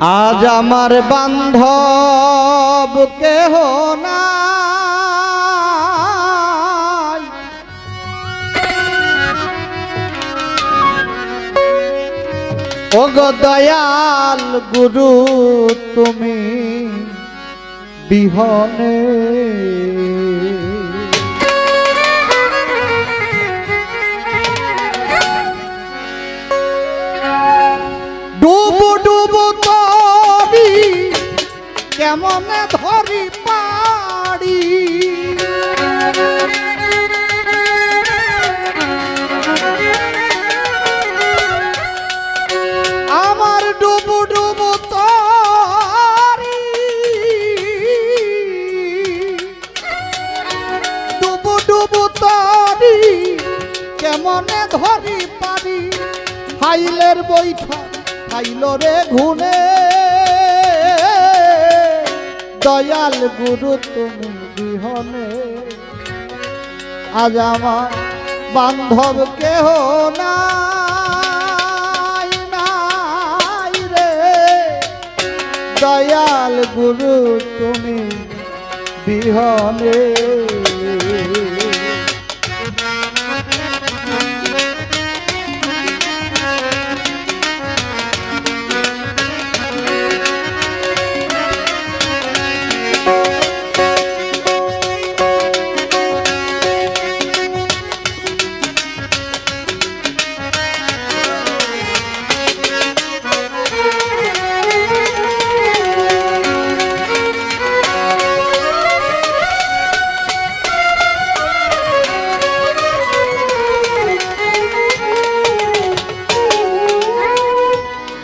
আজ আমার বান্ধব কেহ না ওগো দয়াল গুরু তুমি বিহনে কেমন ধরি পাড়ি। আমার ডুবু ডুবু তরি। ডুবু ডুবু তরি কেমনে ধরি পারি ফাইলের বৈঠক, ফাইল রে ঘুনে দয়াল গুরু তুমি বিহনে। আজ আমার বান্ধব কেহ রে। দয়াল গুরু তুমি বিহনে।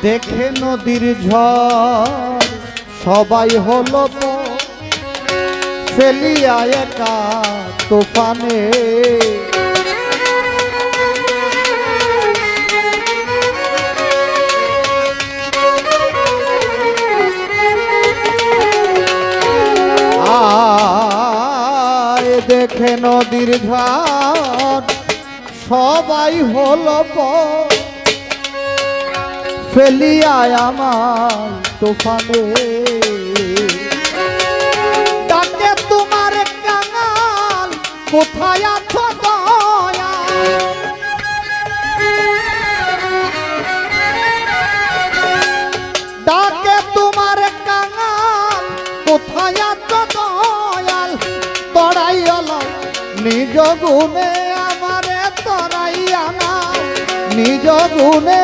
দেখে নদীর ঝড় সবাই হলো ফেলিয়া একা তুফানে। দেখে নদীর ঝড় সবাই হলো পর ফেলিয়ায় আমার তুফানে। ডাকে তোমার কাঙাল, কোথায় আছো দয়া ডাকে তোমার কাঙাল, কোথায় আছো দয়াল? তরাই এলো নিজ গুণে আমারে তরাই আনা নিজ গুণে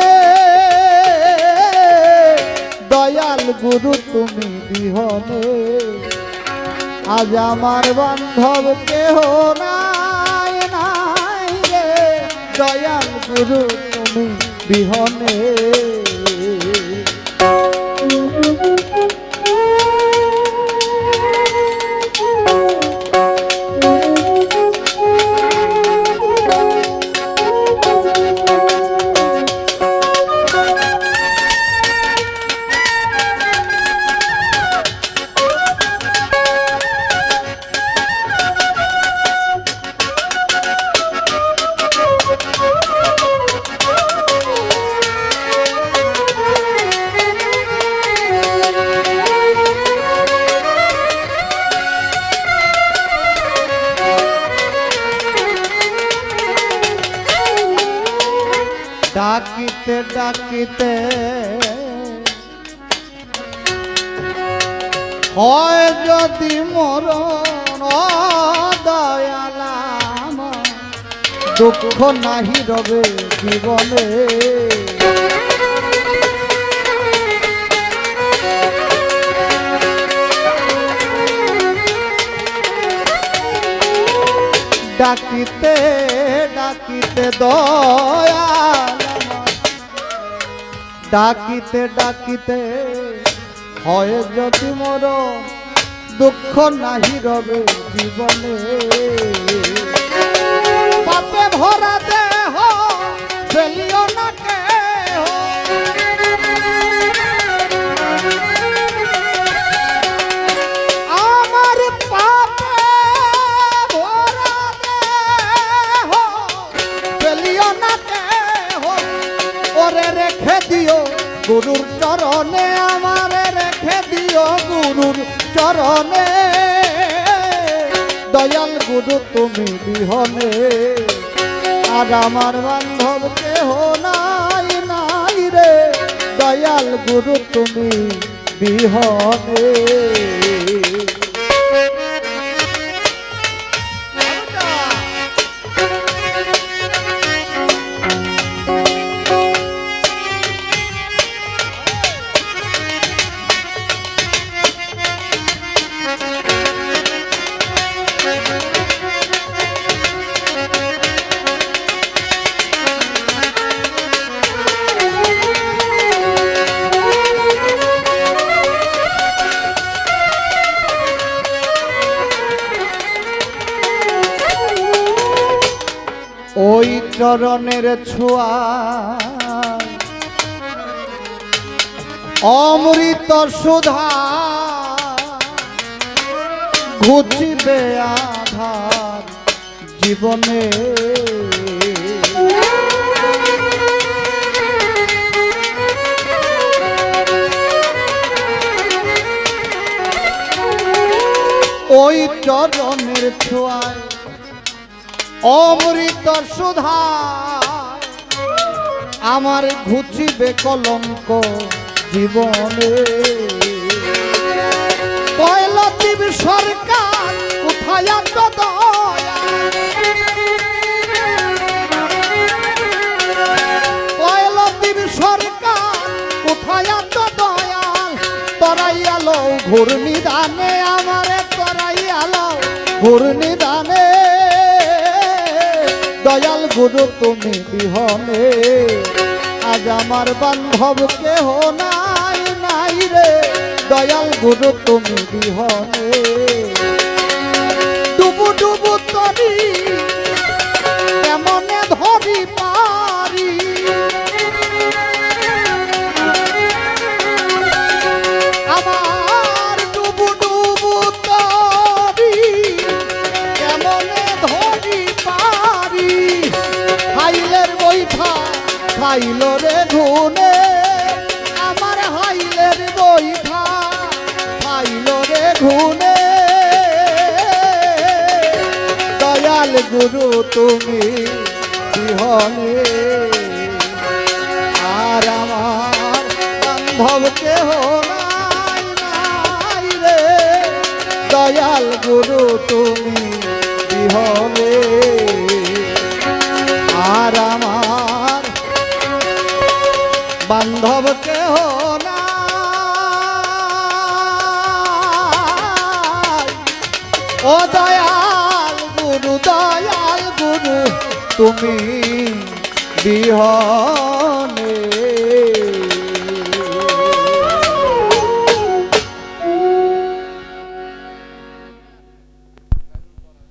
দয়াল গুরু তুমি বিহনে। আজ আমার বান্ধব কেহ নাই নাই রে। দয়াল গুরু তুমি বিহনে। ডাকিতে হয় যদি মরণ দয়ালাম দুঃখ নাহি রবে জীবনে ডাকিতে ডাকিতে আমার। ডাকিতে ডাকিতে হয় যদি মোর দুঃখ নাহি রবে জীবনে। পাপে ভরা গুরুর চরণে আমার রেখে দিও গুরুর চরণে। দয়াল গুরু, তুমি বিহনে। আর আমার বান্ধব কেহ নাই নাই রে। দয়াল গুরু, তুমি বিহনে। চরণের ছোঁয়া। অমৃত সুধা ঘুচিবে আধার জীবনে। ওই চরণের ছোঁয়ায় অমৃত সুধা আমার ঘুচিবে কলঙ্ক জীবনে। কয়লতিব সরকার, কোথায় কয়লতিব সরকার, কোথায় দয়াল? তরাই আলো ঘূর্ণি দানে আমারে তরাই আলো ঘূর্ণি দানে দয়াল গুরু, তুমি বিহনে। আজ আমার বান্ধব কেহ নাই নাই রে। দয়াল গুরু, তুমি বিহনে। ডুবু ডুবু তরি খাইল রে আমার হাইলের বৈঠা। খাইল রে ঘুনে দয়াল গুরু, তুমি বিহনে। আর আমার বান্ধব কেহ নাই দয়াল গুরু, তুমি বিহনে। বান্ধব কেহ ও দয়াল গুরু দয়াল গুরু তুমি বিহনে।